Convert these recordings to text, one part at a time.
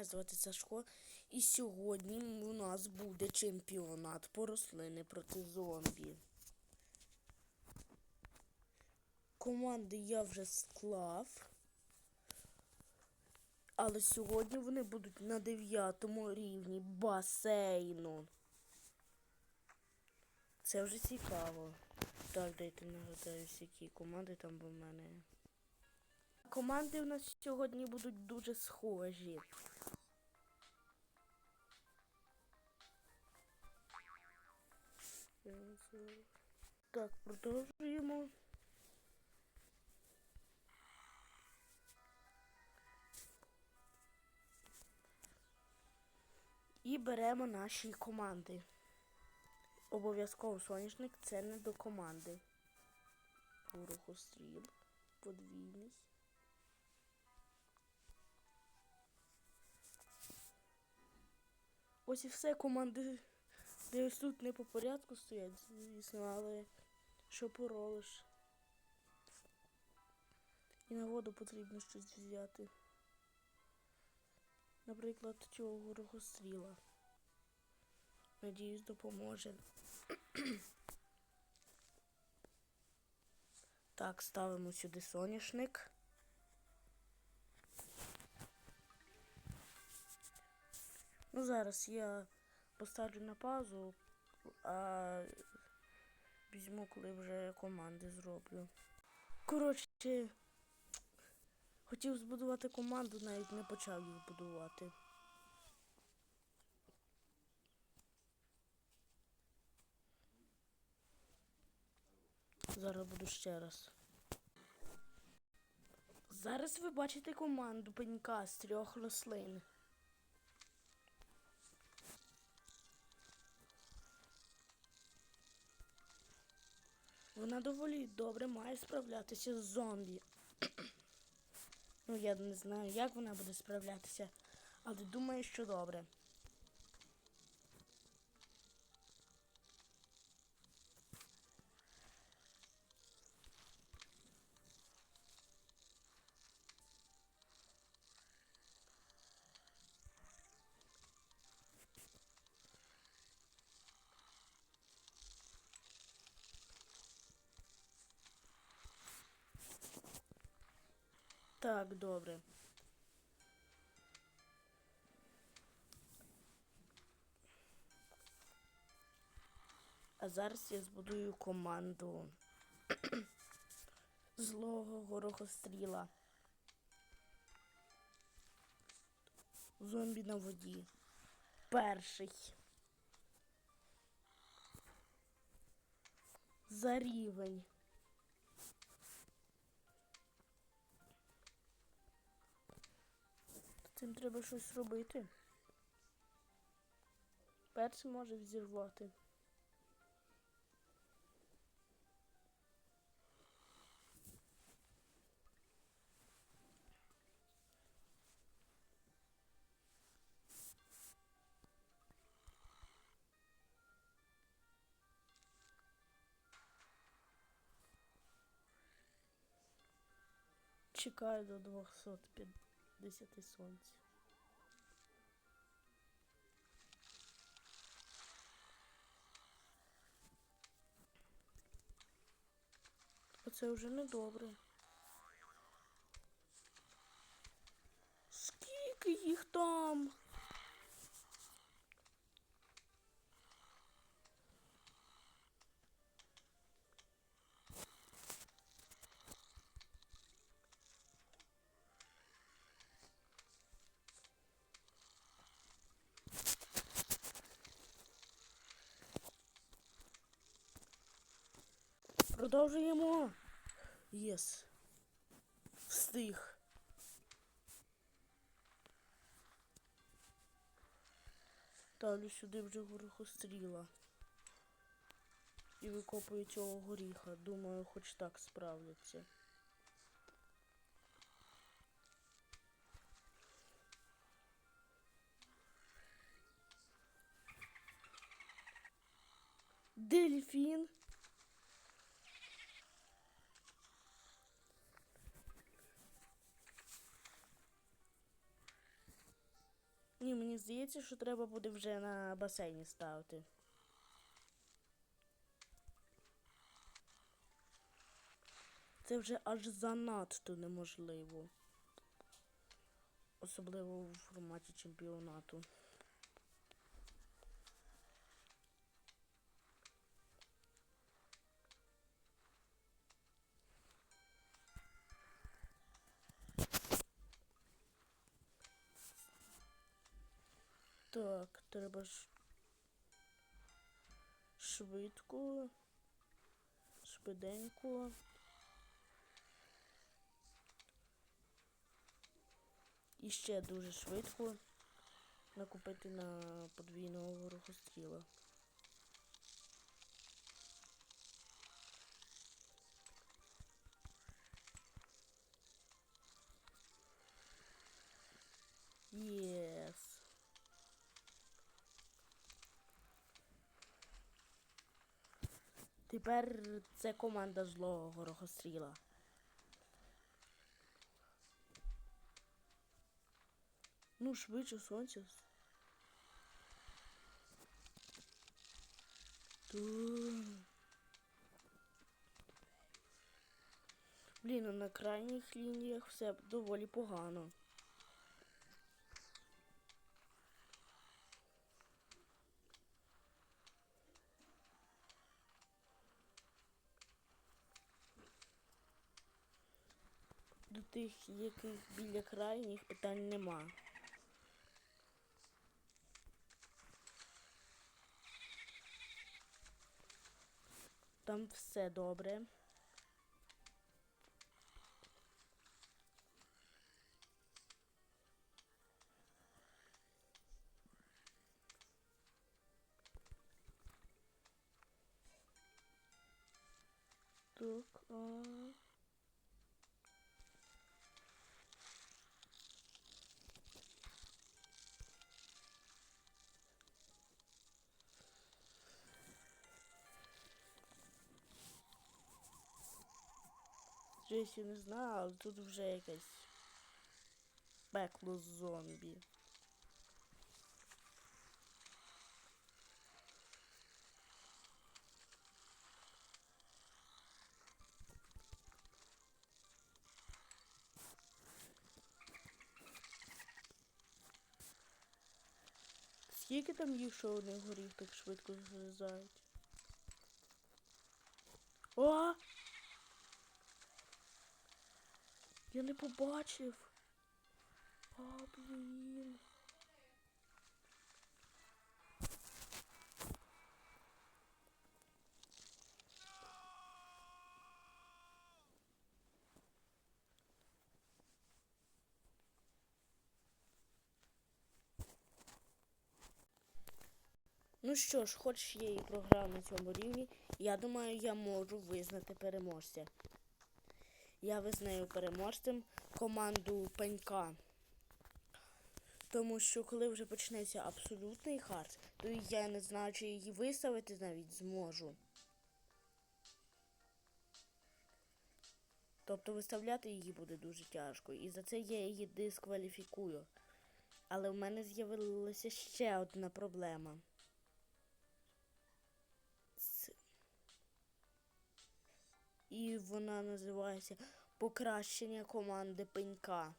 мене звати Сашко. І сьогодні у нас буде чемпіонат по рослини проти зомбі. Команди я вже склав. Але сьогодні вони будуть на 9 рівні басейну. Це вже цікаво. Так, дайте нагадаюсь, які команди там в мене. Команди в нас сьогодні будуть дуже схожі. Так, продовжуємо. І беремо наші команди. Обов'язково соняшник це не до команди. Порохостріл, подвійний. Ось і все команди десь тут не по порядку стоять, звісно, але що поробиш. І на воду потрібно щось взяти. Наприклад, цього горохостріла. Надіюсь, допоможе. Так, ставимо сюди соняшник. Ну, зараз я поставлю на паузу, а візьму, коли вже команди зроблю. Коротше, хотів збудувати команду, навіть не почав їх будувати. Зараз буду ще раз. Зараз ви бачите команду пенька з трьох рослин. Вона доволі добре має справлятися з зомбі. ну, я не знаю, як вона буде справлятися, але думаю, що добре. Так, добре. А зараз я збудую команду злого горохостріла. Зомбі на воді. Перший. За рівень. Цим треба щось робити. Перший може взірвати. Чекаю до 250 сонця. Оце вже не добре. Скільки їх там? Продовжуємо. Єс. Встиг. Ставлю сюди вже горохостріла. І викопую цього горіха. Думаю, хоч так справляться. Дельфін. Ні, мені здається, що треба буде вже на басейні ставити. Це вже аж занадто неможливо. Особливо в форматі чемпіонату. Так, треба ж швидко, швиденько. І ще дуже швидко накупити на подвійного ворогостріла. Єс. Тепер це команда злого горохостріла. Ну, швидше сонце. Блін, а на крайніх лініях все доволі погано. До тих, яких біля крайніх питань нема. Там все добре. Так, а... Щось я не знаю, але тут вже якесь пекло зомбі. Скільки там їх, що один горіх так швидко зрізають? О! Я не побачив. А, блін. Ну що ж, хоч я і програв на цьому рівні, я думаю, я можу визнати переможця. Я визнаю переможцем команду пенька. Тому що коли вже почнеться абсолютний хард, то я не знаю, чи її виставити навіть зможу. Тобто виставляти її буде дуже тяжко. І за це я її дискваліфікую. Але в мене з'явилася ще одна проблема. І вона називається покращення команди пенька.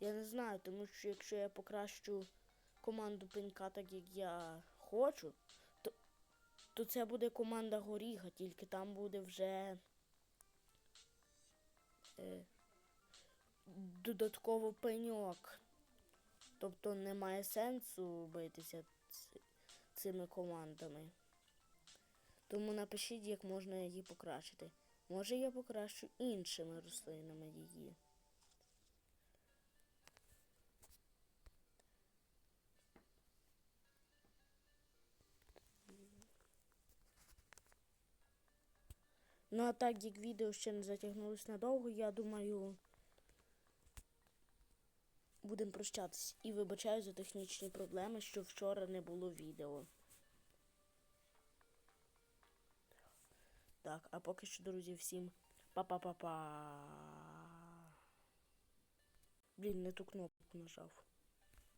Я не знаю, тому що якщо я покращу команду пенька так, як я хочу, то, то це буде команда горіха, тільки там буде вже е, додатково пеньок. Тобто немає сенсу битися цими командами. Тому напишіть, як можна її покращити. Може я покращу іншими рослинами її. Ну а так як відео ще не затягнулось надовго, я думаю, будемо прощатись. І вибачаю за технічні проблеми, що вчора не було відео. Так, а поки що, друзі, всім па-па-па-па. Блін, не ту кнопку нажав.